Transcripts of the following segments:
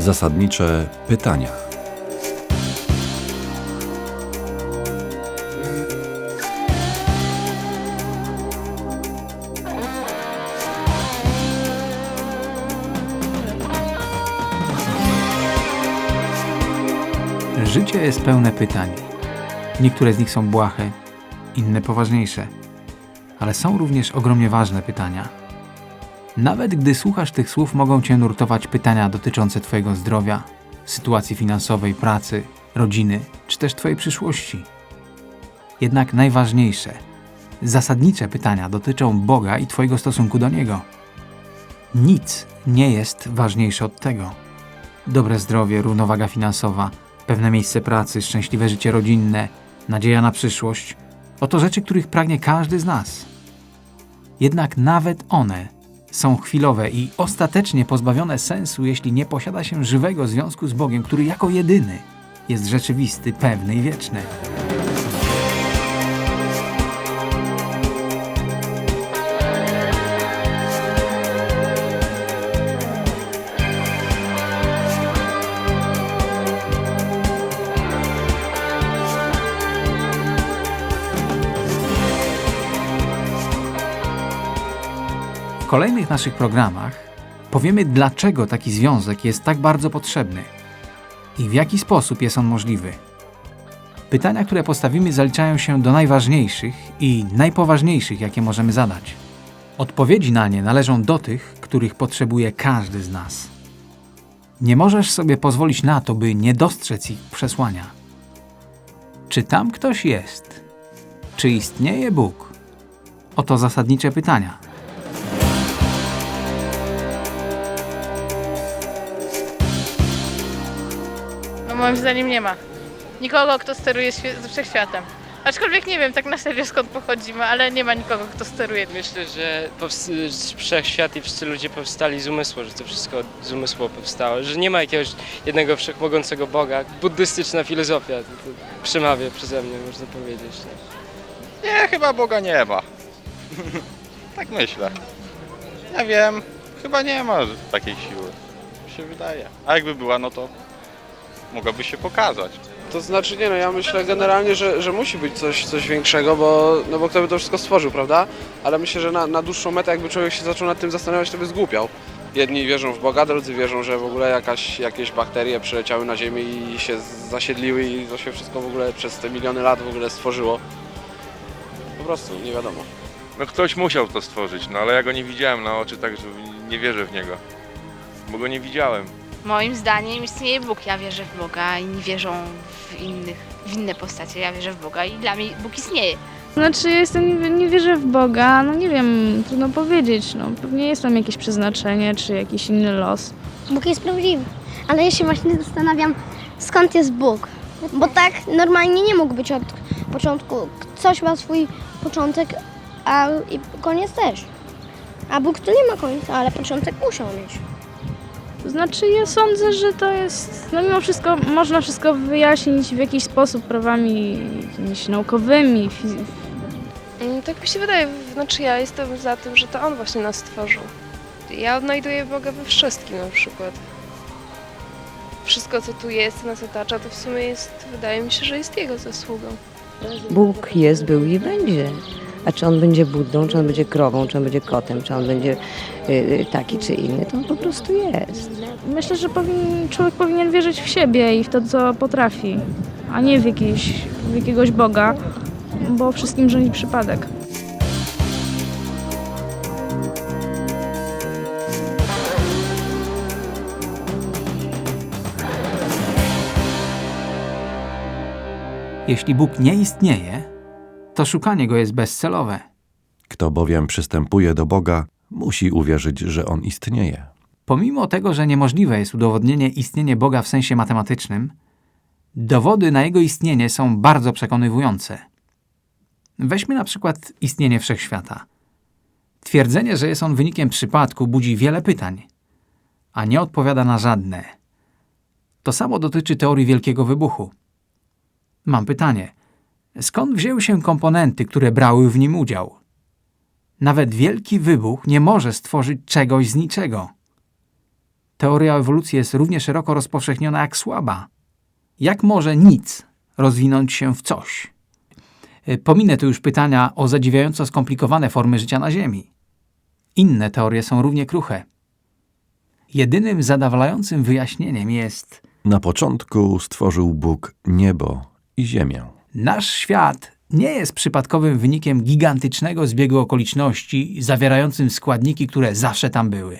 Zasadnicze pytania. Życie jest pełne pytań. Niektóre z nich są błahe, inne poważniejsze, ale są również ogromnie ważne pytania. Nawet gdy słuchasz tych słów, mogą cię nurtować pytania dotyczące Twojego zdrowia, sytuacji finansowej, pracy, rodziny, czy też Twojej przyszłości. Jednak najważniejsze, zasadnicze pytania dotyczą Boga i Twojego stosunku do Niego. Nic nie jest ważniejsze od tego. Dobre zdrowie, równowaga finansowa, pewne miejsce pracy, szczęśliwe życie rodzinne, nadzieja na przyszłość oto rzeczy, których pragnie każdy z nas. Jednak nawet one są chwilowe i ostatecznie pozbawione sensu, jeśli nie posiada się żywego związku z Bogiem, który jako jedyny jest rzeczywisty, pewny i wieczny. Kolejnych naszych programach powiemy, dlaczego taki związek jest tak bardzo potrzebny i w jaki sposób jest on możliwy. Pytania, które postawimy, zaliczają się do najważniejszych i najpoważniejszych, jakie możemy zadać. Odpowiedzi na nie należą do tych, których potrzebuje każdy z nas. Nie możesz sobie pozwolić na to, by nie dostrzec ich przesłania. Czy tam ktoś jest? Czy istnieje Bóg? Oto zasadnicze pytania. Moim zdaniem nie ma. Nikogo, kto steruje świe- wszechświatem. Aczkolwiek nie wiem tak na serio skąd pochodzimy, ale nie ma nikogo, kto steruje. Myślę, że wszechświat i wszyscy ludzie powstali z umysłu, że to wszystko z umysłu powstało, że nie ma jakiegoś jednego wszechmogącego Boga. Buddystyczna filozofia to, to przemawia przeze mnie, można powiedzieć. Nie? Nie, chyba Boga nie ma. tak myślę. Nie wiem, chyba nie ma takiej siły. Mi się wydaje. A jakby była, no to mogłaby się pokazać. To znaczy nie no, ja myślę generalnie, że, że musi być coś, coś większego, bo, no bo kto by to wszystko stworzył, prawda? Ale myślę, że na, na dłuższą metę jakby człowiek się zaczął nad tym zastanawiać, to by zgłupiał. Jedni wierzą w Boga, drudzy wierzą, że w ogóle jakaś, jakieś bakterie przyleciały na Ziemię i się zasiedliły i to się wszystko w ogóle przez te miliony lat w ogóle stworzyło. Po prostu nie wiadomo. No ktoś musiał to stworzyć, no ale ja go nie widziałem na oczy, także nie wierzę w niego. Bo go nie widziałem. Moim zdaniem istnieje Bóg. Ja wierzę w Boga, inni wierzą w, innych, w inne postacie. Ja wierzę w Boga i dla mnie Bóg istnieje. Znaczy, jestem, nie, wierzę w Boga, no nie wiem, trudno powiedzieć, no pewnie jest tam jakieś przeznaczenie, czy jakiś inny los. Bóg jest prawdziwy. Ale ja się właśnie zastanawiam, skąd jest Bóg. Bo tak normalnie nie mógł być od początku. Coś ma swój początek, a i koniec też. A Bóg tu nie ma końca, ale początek musiał mieć. To znaczy, ja sądzę, że to jest, no mimo wszystko, można wszystko wyjaśnić w jakiś sposób prawami jakimiś naukowymi, fizy- Mm, Tak mi się wydaje, znaczy ja jestem za tym, że to on właśnie nas stworzył. Ja odnajduję Boga we wszystkim na przykład. Wszystko co tu jest, nas otacza, to w sumie jest, wydaje mi się, że jest jego zasługą. Bóg jest, był i będzie. A czy on będzie Buddą, czy on będzie krową, czy on będzie kotem, czy on będzie y, y, taki czy inny, to on po prostu jest. Myślę, że powinien, człowiek powinien wierzyć w siebie i w to, co potrafi, a nie w, jakiś, w jakiegoś Boga, bo wszystkim rządzi przypadek. Jeśli Bóg nie istnieje, to szukanie go jest bezcelowe. Kto bowiem przystępuje do Boga, musi uwierzyć, że On istnieje. Pomimo tego, że niemożliwe jest udowodnienie istnienia Boga w sensie matematycznym, dowody na jego istnienie są bardzo przekonywujące. Weźmy na przykład istnienie wszechświata. Twierdzenie, że jest on wynikiem przypadku, budzi wiele pytań, a nie odpowiada na żadne. To samo dotyczy teorii Wielkiego Wybuchu. Mam pytanie: skąd wzięły się komponenty, które brały w nim udział? Nawet wielki wybuch nie może stworzyć czegoś z niczego. Teoria ewolucji jest równie szeroko rozpowszechniona jak słaba. Jak może nic rozwinąć się w coś? Y, Pominę tu już pytania o zadziwiająco skomplikowane formy życia na Ziemi. Inne teorie są równie kruche. Jedynym zadowalającym wyjaśnieniem jest Na początku stworzył Bóg niebo i ziemię. Nasz świat nie jest przypadkowym wynikiem gigantycznego zbiegu okoliczności zawierającym składniki, które zawsze tam były.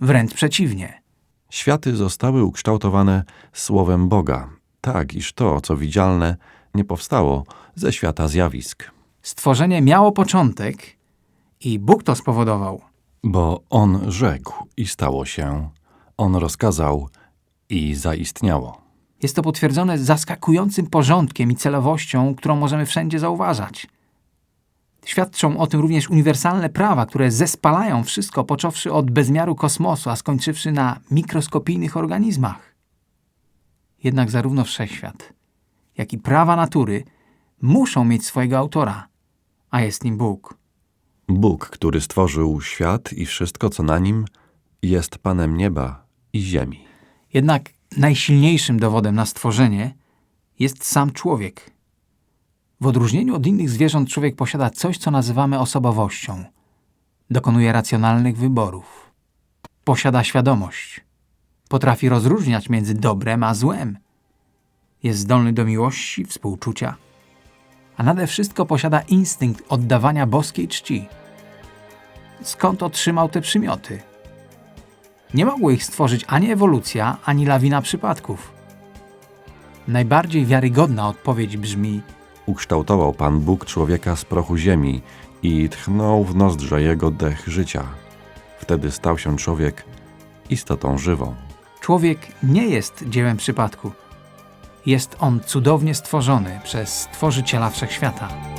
Wręcz przeciwnie. Światy zostały ukształtowane słowem Boga, tak iż to, co widzialne, nie powstało ze świata zjawisk. Stworzenie miało początek i Bóg to spowodował. Bo On rzekł i stało się, On rozkazał i zaistniało. Jest to potwierdzone zaskakującym porządkiem i celowością, którą możemy wszędzie zauważać. Świadczą o tym również uniwersalne prawa, które zespalają wszystko, począwszy od bezmiaru kosmosu, a skończywszy na mikroskopijnych organizmach. Jednak zarówno wszechświat, jak i prawa natury muszą mieć swojego autora, a jest nim Bóg. Bóg, który stworzył świat i wszystko, co na nim, jest Panem nieba i ziemi. Jednak najsilniejszym dowodem na stworzenie jest sam człowiek. W odróżnieniu od innych zwierząt człowiek posiada coś, co nazywamy osobowością. Dokonuje racjonalnych wyborów. Posiada świadomość. Potrafi rozróżniać między dobrem a złem. Jest zdolny do miłości, współczucia. A nade wszystko posiada instynkt oddawania boskiej czci. Skąd otrzymał te przymioty? Nie mogło ich stworzyć ani ewolucja, ani lawina przypadków. Najbardziej wiarygodna odpowiedź brzmi: Ukształtował Pan Bóg człowieka z prochu ziemi i tchnął w nozdrze jego dech życia. Wtedy stał się człowiek istotą żywą. Człowiek nie jest dziełem przypadku. Jest on cudownie stworzony przez Stworzyciela Wszechświata.